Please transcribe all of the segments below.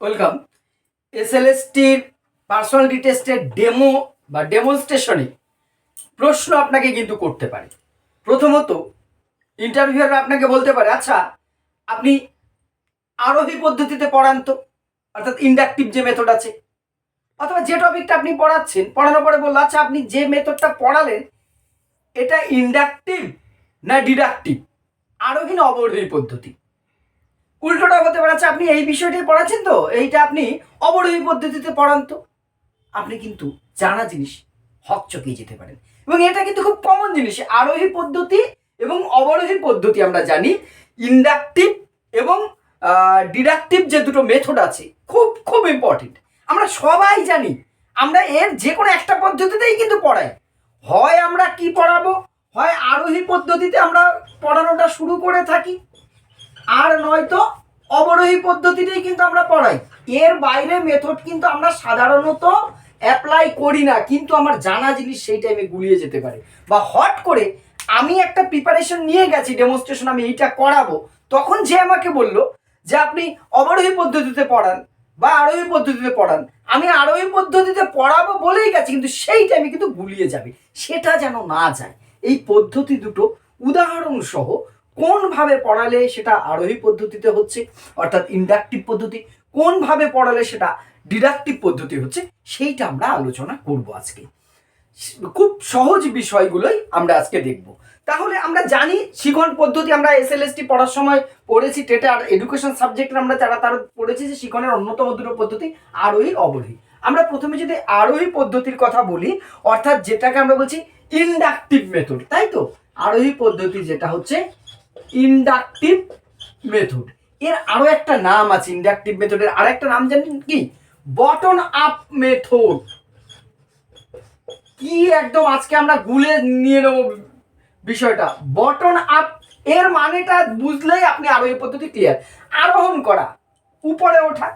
Welcome. এসএলএসটির personality টেস্টের demo বা ডেমনস্ট্রেশনে প্রশ্ন আপনাকে কিন্তু করতে পারে। প্রথমত ইন্টারভিউয়ার আপনাকে বলতে পারে আচ্ছা আপনি আরোহী পদ্ধতিতে পড়ান তো, অর্থাৎ ইন্ডাকটিভ যে মেথড আছে, অথবা যে টপিকটা আপনি পড়াচ্ছেন, পড়ানোর পরে বলল আচ্ছা আপনি যে মেথডটা পড়ালেন, এটা ইন্ডাকটিভ না ডিডাকটিভ আরোহী না অবরোহী পদ্ধতি? উল্টোটা হতে পারে আচ্ছা আপনি এই বিষয়টি পড়াচ্ছেন তো, এইটা আপনি অবরোহী পদ্ধতিতে পড়ান তো। আপনি কিন্তু জানা জিনিস হক চকিয়ে যেতে পারেন। এবং এটা কিন্তু খুব কমন জিনিস, আরোহী পদ্ধতি এবং অবরোহী পদ্ধতি আমরা জানি। ইন্ডাকটিভ এবং ডিডাকটিভ যে দুটো মেথড আছে, খুব খুব ইম্পর্টেন্ট আমরা সবাই জানি, আমরা এর যে কোনো একটা পদ্ধতিতেই কিন্তু পড়াই। হয় আমরা কি পড়াবো? হয় আরোহী পদ্ধতিতে আমরা পড়ানোটা শুরু করে থাকি। আর নয়তো অবরোহী পদ্ধতিতেই কিন্তু আমরা পড়াই। এর বাইরে মেথড কিন্তু আমরা সাধারণত অ্যাপ্লাই করি না, কিন্তু আমার জানা জিনিস সেই টাইমে গুলিয়ে যেতে পারে। বা হট করে আমি একটা প্রিপারেশন নিয়ে গেছি ডেমনস্ট্রেশন আমি এইটা করাবো, তখন যে আমাকে বলল যে আপনি অবরোহী পদ্ধতিতে পড়ান বা আরোহী পদ্ধতিতে পড়ান, আমি আরোহী পদ্ধতিতে পড়াবো বলেই গেছি, কিন্তু সেই টাইমে কিন্তু গুলিয়ে যাবে। সেটা যেন না যায়। এই পদ্ধতি দুটো উদাহরণ সহ কোনভাবে পড়ালে সেটা আরোহী পদ্ধতিতে হচ্ছে, অর্থাৎ ইন্ডাকটিভ পদ্ধতি, কোনভাবে পড়ালে সেটা ডিডাকটিভ পদ্ধতি হচ্ছে, সেইটা আমরা আলোচনা করব আজকে। খুব সহজ বিষয়গুলোই আমরা আজকে দেখব। তাহলে আমরা জানি শিখন পদ্ধতি, আমরা এসএলএসটি পড়ার সময় পড়েছি, টেটা আর এডুকেশন সাবজেক্টে আমরা যারা তারা পড়েছি যে শিখনের অন্যতম দুটো পদ্ধতি, আরোহী, অবরোহী। আমরা প্রথমে যদি আরোহী পদ্ধতির কথা বলি, অর্থাৎ যেটাকে আমরা বলছি ইন্ডাকটিভ মেথড তাই তো? আরোহী পদ্ধতি যেটা হচ্ছে ইন্ডাকটিভ মেথড। এর আরও একটা নাম আছে, ইন্ডাকটিভ মেথডের আর একটা নাম জানেন কি? Bottom up method. কি একদম আজকে আমরা গুলে নিয়ে নেব বিষয়টা। বটন আপ, এর মানেটা বুঝলেই আপনি আরোহী পদ্ধতি ক্লিয়ার আরোহণ করা, উপরে ওঠা।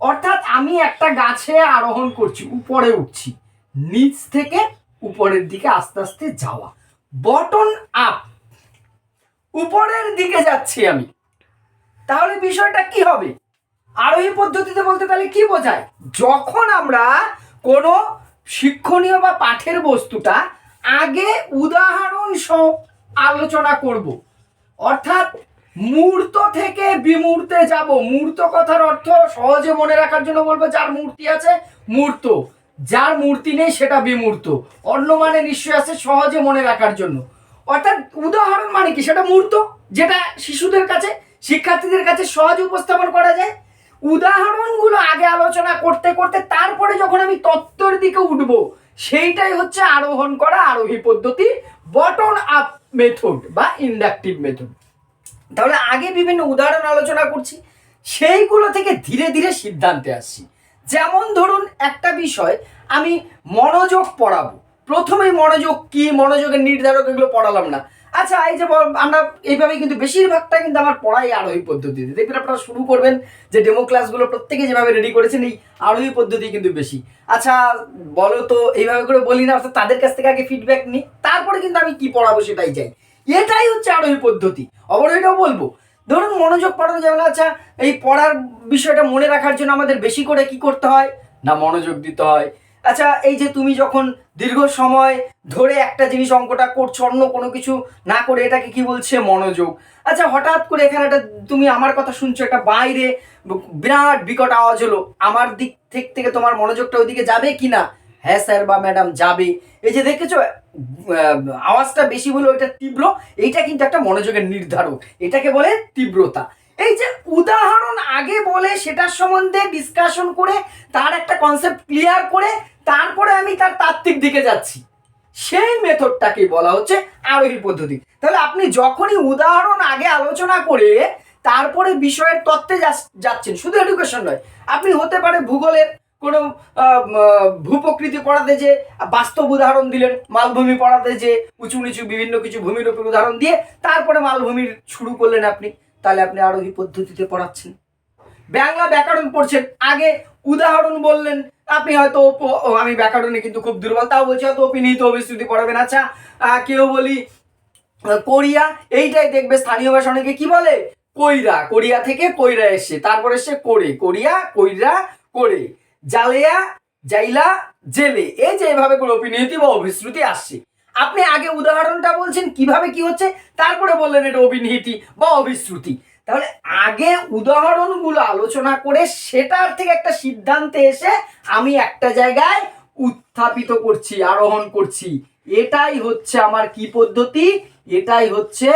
অর্থাৎ আমি একটা গাছে আরোহণ করছি, উপরে উঠছি। নিচ থেকে উপরের দিকে আস্তে আস্তে যাওয়া। বটন আপ উপরের দিকে যাচ্ছি আমি। তাহলে বিষয়টা কি হবে? আরোহী পদ্ধতিতে বলতে তাহলে কি বোঝায়? যখন আমরা কোনো শিক্ষণীয় বা পাঠের বস্তুটা আগে উদাহরণ সহ আলোচনা করব, অর্থাৎ মূর্ত থেকে বিমূর্তে যাব, মূর্ত কথার অর্থ সহজে মনে রাখার জন্য বলব যার মূর্তি আছে, মূর্ত। যার মূর্তি নেই, সেটা বিমূর্ত। অন্য মানে নিশ্চয় আছে সহজে মনে রাখার জন্য। অর্থাৎ উদাহরণ মানে কি? সেটা মূর্ত, যেটা শিশুদের কাছে, শিক্ষার্থীদের কাছে সহজে উপস্থাপন করা যায়। উদাহরণগুলো আগে আলোচনা করতে করতে তারপরে যখন আমি তত্ত্বের দিকে উঠব, সেইটাই হচ্ছে আরোহণ করা আরোহী পদ্ধতি বটন আপ মেথড বা ইন্ডাকটিভ মেথড তাহলে আগে বিভিন্ন উদাহরণ আলোচনা করছি, সেইগুলো থেকে ধীরে ধীরে সিদ্ধান্তে আসছি। যেমন ধরুন একটা বিষয় আমি মনোযোগ পড়াবো প্রথমেই মনোযোগ কি, মনোযোগের নির্ধারক এগুলো পড়ালাম না। আচ্ছা এই যে আমরা এইভাবেই কিন্তু বেশিরভাগটা কিন্তু আমার পড়াই আরোহী পদ্ধতিতে। দেখবেন আপনারা শুরু করবেন যে ডেমো ক্লাসগুলো প্রত্যেকে যেভাবে রেডি করেছেন, এই আরোহী পদ্ধতি কিন্তু বেশি। আচ্ছা বলো তো, এইভাবে করে বলি না, অর্থাৎ তাদের কাছ থেকে আগে ফিডব্যাক নিই, তারপরে কিন্তু আমি কি পড়াবো সেটাই চাই। এটাই হচ্ছে আরোহী পদ্ধতি। অবশ্যইটাও বলব। ধরুন মনোযোগ পড়ানো যাবে না আচ্ছা এই পড়ার বিষয়টা মনে রাখার জন্য আমাদের বেশি করে কি করতে হয়? না, মনোযোগ দিতে হয়। আচ্ছা এই যে তুমি যখন দীর্ঘ সময় ধরে একটা জিনিস অঙ্কটা করছ, অন্য কোনো কিছু না করে, এটাকে কি বলছে মনোযোগ? আচ্ছা হঠাৎ করে এখানে একটা তুমি আমার কথা শুনছো, একটা বাইরে বিরাট বিকট আওয়াজ হলো। আমার দিক থেকে থেকে তোমার মনোযোগটা ওইদিকে যাবে কি না? হ্যাঁ স্যার বা ম্যাডাম, যাবে। এই যে দেখেছ আওয়াজটা বেশি হলো, এটা তীব্র, এইটা কিন্তু একটা মনোযোগের নির্ধারক। এটাকে বলে তীব্রতা। এই যে উদাহরণ আগে বলে সেটার সম্বন্ধে ডিসকাশন করে, তার একটা কনসেপ্ট ক্লিয়ার করে, তারপরে আমি তার তাত্ত্বিক দিকে যাচ্ছি। সেই মেথডটাকে বলা হচ্ছে আরোহী পদ্ধতি। তাহলে আপনি যখনই উদাহরণ আগে আলোচনা করে, তারপরে বিষয়ের তত্ত্বে যাচ্ছেন, শুধু এডুকেশন নয়, আপনি হতে পারে ভূগোলের কোনো ভূপ্রকৃতি পড়াতে যে বাস্তব উদাহরণ দিলেন, মালভূমি পড়াতে যে উঁচু নিচু বিভিন্ন কিছু ভূমির ভূমিরূপের উদাহরণ দিয়ে, তারপরে মালভূমির শুরু করলেন আপনি। তাহলে আপনি আরোহী পদ্ধতিতে পড়াচ্ছেন। বাংলা ব্যাকরণ পড়ছেন। আগে উদাহরণ বললেন, আপনি হয়তো আমি ব্যাকরণে কিন্তু খুব দুর্বল, তাও বলছি হয়তো অপিনিহিত অভিশ্রুতি পড়াবেন। আচ্ছা কেউ বলি, কোরিয়া, এইটাই দেখবে স্থানীয় ভাষা অনেকে কি বলে? কইরা, কোরিয়া থেকে কইরা এসে, তারপর এসে করে, কোরিয়া, কইরা, করে, জালেয়া, জাইলা, জেলে, এই যে এভাবে করে অভিনয়তি বা অভিশ্রুতি আসছে। আপনি আগে উদাহরণটা বলছেন, কীভাবে কি হচ্ছে? তারপরে বললেন এটা অভিনীতি বা অভিশ্রুতি তাহলে আগে উদাহরণগুলো আলোচনা করে সেটার থেকে একটা সিদ্ধান্তে এসে আমি একটা জায়গায় উত্থাপিত করছি, আরোহণ করছি। এটাই হচ্ছে আমার কি পদ্ধতি? এটাই হচ্ছে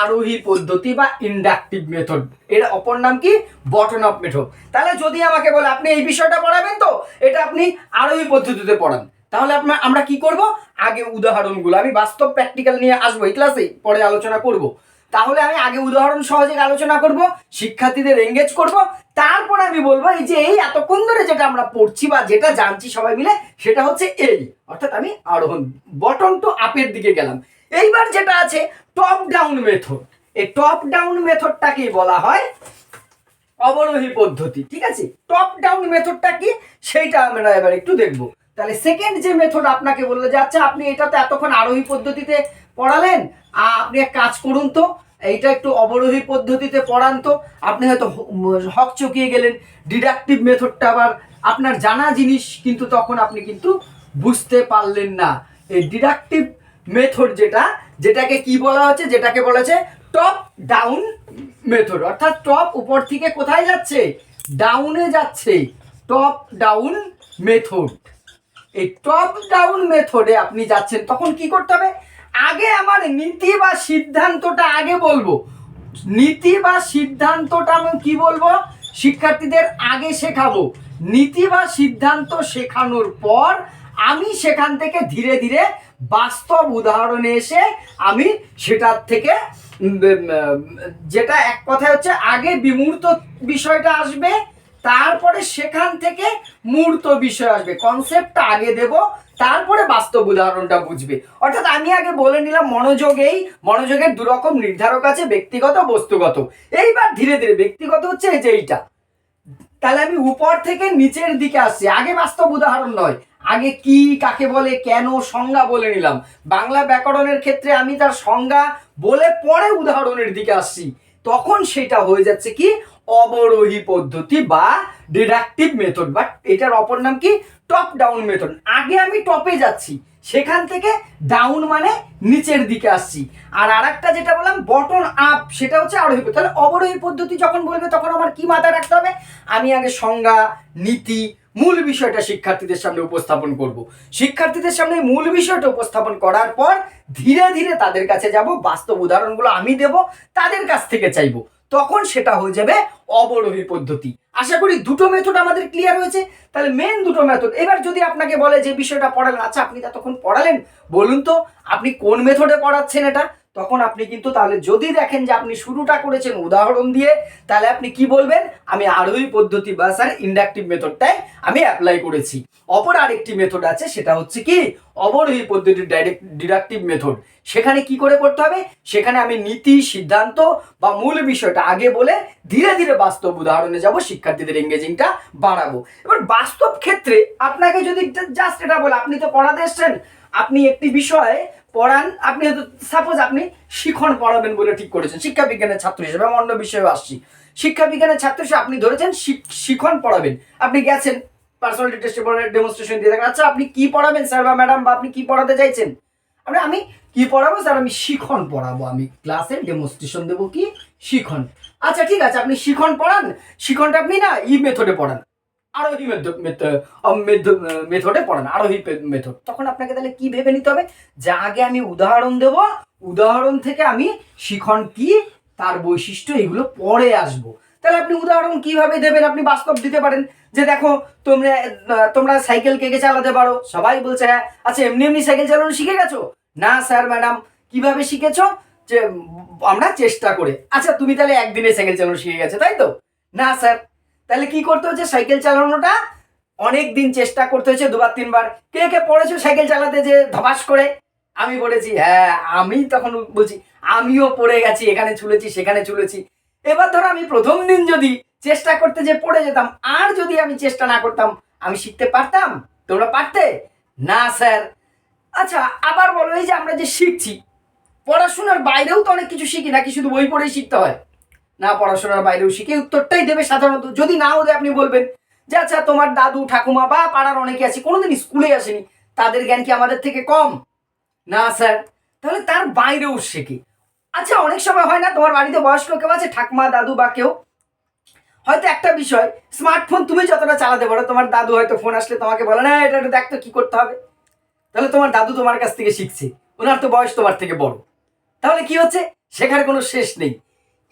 আরোহী পদ্ধতি বা ইন্ডাকটিভ মেথড এর অপর নাম কি? বটন আপ মেথড তাহলে যদি আমাকে বলে, আপনি এই বিষয়টা পড়াবেন তো? এটা আপনি আরোহী পদ্ধতিতে পড়ান। তাহলে আপনার, আমরা কি করব? আগে উদাহরণগুলো, আমি বাস্তব প্র্যাকটিক্যাল নিয়ে আসব এই ক্লাসে পরে আলোচনা করব। তাহলে আমি আগে উদাহরণ সহজে আলোচনা করব, শিক্ষার্থীদের এঙ্গেজ করব, তারপর আমি বলব এই যে এই এতক্ষণ ধরে যেটা আমরা পড়ছি বা যেটা জানছি সবাই মিলে, সেটা হচ্ছে এই। অর্থাৎ আমি আরোহণ বটন টু আপের দিকে গেলাম। এইবার যেটা আছে টপ ডাউন মেথড এই টপ ডাউন মেথডটাকে বলা হয় অবরোহী পদ্ধতি, ঠিক আছে? টপ ডাউন মেথডটা কি? সেইটা আমরা এবার একটু দেখব। তাহলে সেকেন্ড যে মেথড আপনাকে বলল যে আচ্ছা আপনি এটা তো এতক্ষণ আরোহী পদ্ধতিতে পড়ালেন আপনি এক কাজ করুন তো। এইটা একটু অবরোহী পদ্ধতিতে পড়ান তো। আপনি হয়তো হক চকিয়ে গেলেন। ডিডাকটিভ মেথডটা আবার আপনার জানা জিনিস, কিন্তু তখন আপনি কিন্তু বুঝতে পারলেন না। এই ডিডাকটিভ মেথড যেটা, যেটাকে কি বলা হচ্ছে? যেটাকে বলা হচ্ছে টপ ডাউন মেথড অর্থাৎ টপ উপর থেকে কোথায় যাচ্ছে? ডাউনে যাচ্ছে। টপ ডাউন মেথড এই টপ ডাউন মেথডে আপনি যাচ্ছেন, তখন কি করতে হবে? আগে আমার নীতি বা সিদ্ধান্তটা আগে বলব। নীতি বা সিদ্ধান্তটা আমি কি বলব? শিক্ষার্থীদের আগে শেখাবো। নীতি বা সিদ্ধান্ত শেখানোর পর আমি সেখান থেকে ধীরে ধীরে বাস্তব উদাহরণে এসে আমি সেটার থেকে যেটা এক কথায় হচ্ছে আগে বিমূর্ত বিষয়টা আসবে তারপরে সেখান থেকে মূর্ত বিষয় আসবে। কনসেপ্টটা আগে দেব, তারপরে বাস্তব উদাহরণটা বুঝবে। অর্থাৎ আমি আগে বলে নিলাম মনোযোগেই মনোযোগের দুরকম নির্ধারক আছে, ব্যক্তিগত, বস্তুগত। এইবার ধীরে ধীরে ব্যক্তিগত হচ্ছে এই যে এইটা। তাহলে আমি উপর থেকে নিচের দিকে আসছি। আগে বাস্তব উদাহরণ নয়। আগে কি, কাকে বলে, কেন, সংজ্ঞা বলে নিলাম। বাংলা ব্যাকরণের ক্ষেত্রে আমি তার সংজ্ঞা বলে পরে উদাহরণের দিকে আসছি। তখন সেটা হয়ে যাচ্ছে কি? অবরোহী পদ্ধতি বা ডিডাকটিভ মেথড বাট এটার অপর নাম কি? টপ ডাউন মেথড আগে আমি টপে যাচ্ছি, সেখান থেকে ডাউন মানে নিচের দিকে আসছি। আর আরেকটা যেটা বললাম বটন আপ সেটা হচ্ছে আরোহী। তাহলে অবরোহী পদ্ধতি যখন বলবে, তখন আমার কি মাথায় রাখতে হবে? আমি আগে সংজ্ঞা, নীতি, মূল বিষয়টা শিক্ষার্থীদের সামনে উপস্থাপন করব। শিক্ষার্থীদের সামনে মূল বিষয়টা উপস্থাপন করার পর ধীরে ধীরে তাদের কাছে যাব, বাস্তব উদাহরণগুলো আমি দেব, তাদের কাছ থেকে চাইব। তখন সেটা হয়ে যাবে অবরোহী পদ্ধতি। আশা করি দুটো মেথড আমাদের ক্লিয়ার হয়েছে। তাহলে মেন দুটো মেথড এবার যদি আপনাকে বলে যে বিষয়টা পড়ালেন আচ্ছা আপনি তখন পড়ালেন, বলুন তো, আপনি কোন মেথডে পড়াচ্ছেন এটা? তখন আপনি কিন্তু তাহলে যদি দেখেন যে আপনি শুরুটা করেছেন উদাহরণ দিয়ে, তাহলে আপনি কি বলবেন? আমি আরোহী পদ্ধতি বা স্যার ইন্ডাকটিভ মেথডটাই আমি অ্যাপ্লাই করেছি। অপর আরেকটি মেথড আছে, সেটা হচ্ছে কি? অবরোহী পদ্ধতির ডাইরেক্ট ডিডাকটিভ মেথড সেখানে কি করে করতে হবে? সেখানে আমি নীতি, সিদ্ধান্ত বা মূল বিষয়টা আগে বলে ধীরে ধীরে বাস্তব উদাহরণে যাব, শিক্ষার্থীদের এঙ্গেজিংটা বাড়াবো। এবার বাস্তব ক্ষেত্রে আপনাকে যদি জাস্ট এটা বলে, আপনি তো পড়াতে এসছেন, আপনি একটি বিষয়ে পড়ান, আপনি হয়তো সাপোজ আপনি শিখন পড়াবেন বলে ঠিক করেছেন, শিক্ষা বিজ্ঞানের ছাত্র হিসেবে, আমি অন্য বিষয়ে আসছি। শিক্ষা বিজ্ঞানের ছাত্র হিসেবে আপনি ধরেছেন শিখন পড়াবেন, আপনি গেছেন পার্সোনালিটি টেস্টে ডেমনস্ট্রেশন দিয়ে দেখেন আচ্ছা আপনি কি পড়াবেন স্যার বা ম্যাডাম বা আপনি কি পড়াতে চাইছেন? আপনি আমি কি পড়াবো স্যার আমি শিখন পড়াবো। আমি ক্লাসে ডেমনস্ট্রেশন দেবো কি? শিখন। আচ্ছা ঠিক আছে, আপনি শিখন পড়ান। শিখনটা আপনি না, ই মেথডে পড়ান। আরোহী মেথডে পড়ান, আরোহী মেথড তখন আপনাকে তাহলে কি ভেবে নিতে হবে? যে আগে আমি উদাহরণ দেব, উদাহরণ থেকে আমি শিখন কি, তার বৈশিষ্ট্য এগুলো পরে আসব। তাহলে আপনি উদাহরণ কীভাবে দেবেন? আপনি বাস্তব দিতে পারেন যে দেখো, তোমরা তোমরা সাইকেল কে কে চালাতে পারো? সবাই বলছে হ্যাঁ আচ্ছা এমনি এমনি সাইকেল চালানো শিখে গেছো? না, স্যার, ম্যাডাম। কীভাবে শিখেছো? যে, আমরা চেষ্টা করে। আচ্ছা তুমি তাহলে একদিনে সাইকেল চালানো শিখে গেছো, তাই তো? না, স্যার। তাহলে কি করতে হচ্ছে? সাইকেল চালানোটা অনেক দিন চেষ্টা করতে হয়েছে দুবার, তিনবার। কে কে পড়েছো সাইকেল চালাতে যে ধবাস করে? আমি পড়েছি হ্যাঁ আমি তখন বলছি, আমিও পড়ে গেছি, এখানে ছুলেছি সেখানে ছুলেছি এবার ধরো আমি প্রথম দিন যদি চেষ্টা করতে যে পড়ে যেতাম, আর যদি আমি চেষ্টা না করতাম, আমি শিখতে পারতাম? তোমরা পারতে? না, স্যার। আচ্ছা আবার বলো, এই যে আমরা যে শিখছি, পড়াশোনার বাইরেও তো অনেক কিছু শিখি, নাকি শুধু বই পড়েই শিখতে হয়? না, পড়াশোনার বাইরেও শিখে উত্তরটাই দেবে সাধারণত। যদি নাও দেয় আপনি বলবেন যে আচ্ছা তোমার দাদু, ঠাকুমা বা পাড়ার অনেকে আছে কোনোদিন স্কুলে আসেনি, তাদের জ্ঞান কি আমাদের থেকে কম? না, স্যার। তাহলে তার বাইরেও শেখে। আচ্ছা অনেক সময় হয় না? তোমার বাড়িতে বয়স্ক কেউ আছে? ঠাকমা, দাদু বা কেউ? হয়তো একটা বিষয় স্মার্টফোন তুমি যতটা চালাতে পারো, তোমার দাদু হয়তো ফোন আসলে তোমাকে বলে, না, এটা একটু দেখতো কি করতে হবে। তাহলে তোমার দাদু তোমার কাছ থেকে শিখছে ওনার তো বয়স তোমার থেকে বড়। তাহলে কি হচ্ছে? শেখার কোনো শেষ নেই।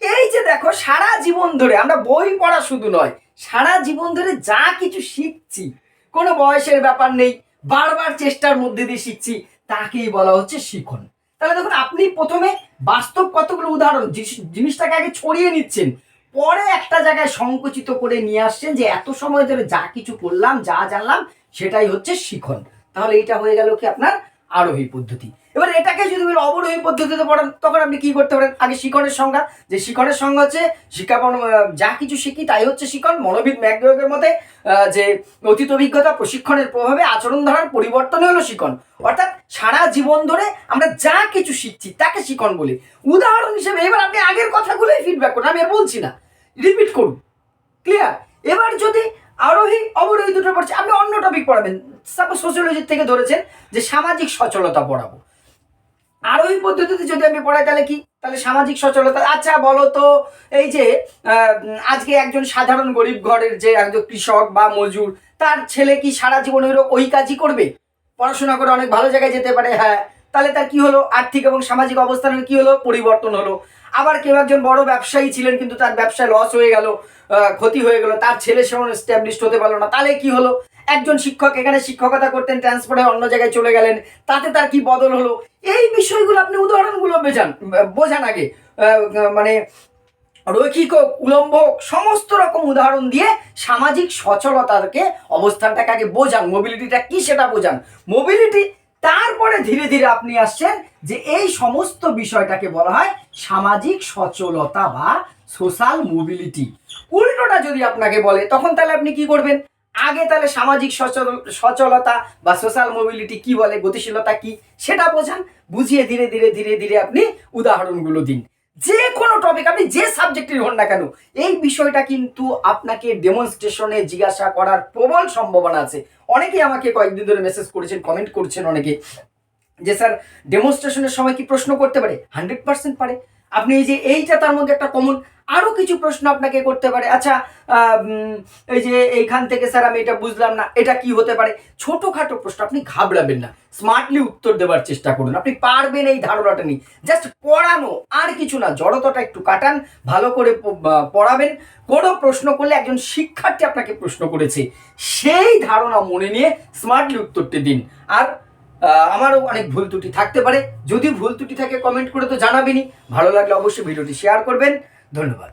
এই যে দেখো, সারা জীবন ধরে, আমরা বই পড়া শুধু নয়, সারা জীবন ধরে যা কিছু শিখছি, কোনো বয়সের ব্যাপার নেই, বারবার চেষ্টার মধ্যে দিয়ে শিখছি, তাকেই বলা হচ্ছে শিখন। তাহলে দেখুন, আপনি প্রথমে বাস্তব কতগুলো উদাহরণ, জিনিস- জিনিসটাকে আগে ছড়িয়ে নিচ্ছেন। পরে একটা জায়গায় সংকুচিত করে নিয়ে আসছেন যে, এত সময় ধরে যা কিছু করলাম, যা জানলাম, সেটাই হচ্ছে শিখন। তাহলে এটা হয়ে গেল কি আপনার আরোহী পদ্ধতি। এবার এটাকে যদি বলি অবরোহী পদ্ধতিতে পড়ান, তখন আপনি কি করতে পারেন? আগে শিখনের সংজ্ঞা। যে শিখনের সংজ্ঞা হচ্ছে শিক্ষা যা কিছু শিখি তাই হচ্ছে শিখন মনোবিদ ম্যাকডোয়েগের মতে যে অতীত অভিজ্ঞতা প্রশিক্ষণের প্রভাবে আচরণ ধারার পরিবর্তন হলো শিখন অর্থাৎ সারা জীবন ধরে আমরা যা কিছু শিখছি তাকে শিখন বলি। উদাহরণ হিসেবে এবার আপনি আগের কথাগুলোই ফিডব্যাক করুন, আমি বলছি না। রিপিট করুন। ক্লিয়ার এবার যদি আরোহী, অবরোহী দুটো পড়ছে, আপনি অন্য টপিক পড়াবেন। সাপোজ সোশিয়োলজির থেকে ধরেছেন যে সামাজিক সচলতা পড়াবো। আরোহী পদ্ধতিতে যদি আমি পড়াই, তাহলে কি? তাহলে সামাজিক সচলতা। আচ্ছা বলো তো, এই যে আজকে একজন সাধারণ গরিব ঘরের যে একজন কৃষক বা মজুর, তার ছেলে কি সারা জীবন ওই ওই কাজই করবে? পড়াশোনা করে অনেক ভালো জায়গায় যেতে পারে হ্যাঁ। তাহলে তার কি হলো? আর্থিক এবং সামাজিক অবস্থানের কি হলো? পরিবর্তন হলো। আবার কেউ একজন বড় ব্যবসায়ী ছিলেন, কিন্তু তার ব্যবসায় লস হয়ে গেল ক্ষতি হয়ে গেল, তার ছেলে সেমন এস্টাবলিশড হতে পারল না। তাহলে কি হলো? একজন শিক্ষক এখানে শিক্ষকতা করতেন ট্রান্সপোর্টে অন্য জায়গায় চলে গেলেন, তাতে তার কি বদল হলো? এই বিষয়গুলো আপনি উদাহরণগুলো বোঝান বোঝান আগে। মানে রৈখিক হোক, উলম্ব হোক, সমস্ত রকম উদাহরণ দিয়ে সামাজিক সচলতাকে, অবস্থানটাকে আগে বোঝান মোবিলিটিটা কি সেটা বোঝান। মোবিলিটি তারপরে ধীরে ধীরে আপনি আসছেন যে এই সমস্ত বিষয়টাকে বলা হয় সামাজিক সচলতা বা সোশ্যাল মোবিলিটি উল্টোটা যদি আপনাকে বলে, তখন তাহলে আপনি কি করবেন? আগে তাহলে সামাজিক সচল সচলতা বা সোশ্যাল মোবিলিটি কি বলে, গতিশীলতা কি, সেটা বোঝান। বুঝিয়ে ধীরে ধীরে ধীরে ধীরে আপনি উদাহরণগুলো দিন। যে কোনো টপিক আপনি যে সাবজেক্টের হন না কেন, এই বিষয়টা কিন্তু আপনাকে ডেমনস্ট্রেশনে জিজ্ঞাসা করার প্রবল সম্ভাবনা আছে। অনেকেই আমাকে কয়েকদিন ধরে মেসেজ করেছেন কমেন্ট করছেন অনেকে, যে, স্যার ডেমনস্ট্রেশনের সময় কি প্রশ্ন করতে পারে? হান্ড্রেড পার্সেন্ট পারে। আপনি এই যে এইটা তার মধ্যে একটা কমন আরও কিছু প্রশ্ন আপনাকে করতে পারে। আচ্ছা এই যে এইখান থেকে স্যার আমি এটা বুঝলাম না, এটা কি হতে পারে? ছোটোখাটো প্রশ্ন, আপনি ঘাবড়াবেন না। স্মার্টলি উত্তর দেওয়ার চেষ্টা করুন। আপনি পারবেন এই ধারণাটা নিয়ে। জাস্ট পড়ানো, আর কিছু না, জড়তাটা একটু কাটান, ভালো করে পড়াবেন। কোনো প্রশ্ন করলে একজন শিক্ষার্থী আপনাকে প্রশ্ন করেছে। সেই ধারণা মনে নিয়ে স্মার্টলি উত্তরটি দিন। আর আমারও অনেক ভুল ত্রুটি থাকতে পারে। যদি ভুল ত্রুটি থাকে কমেন্ট করে তো জানাবেনই। ভালো লাগলে অবশ্যই ভিডিওটি শেয়ার করবেন। ধন্যবাদ।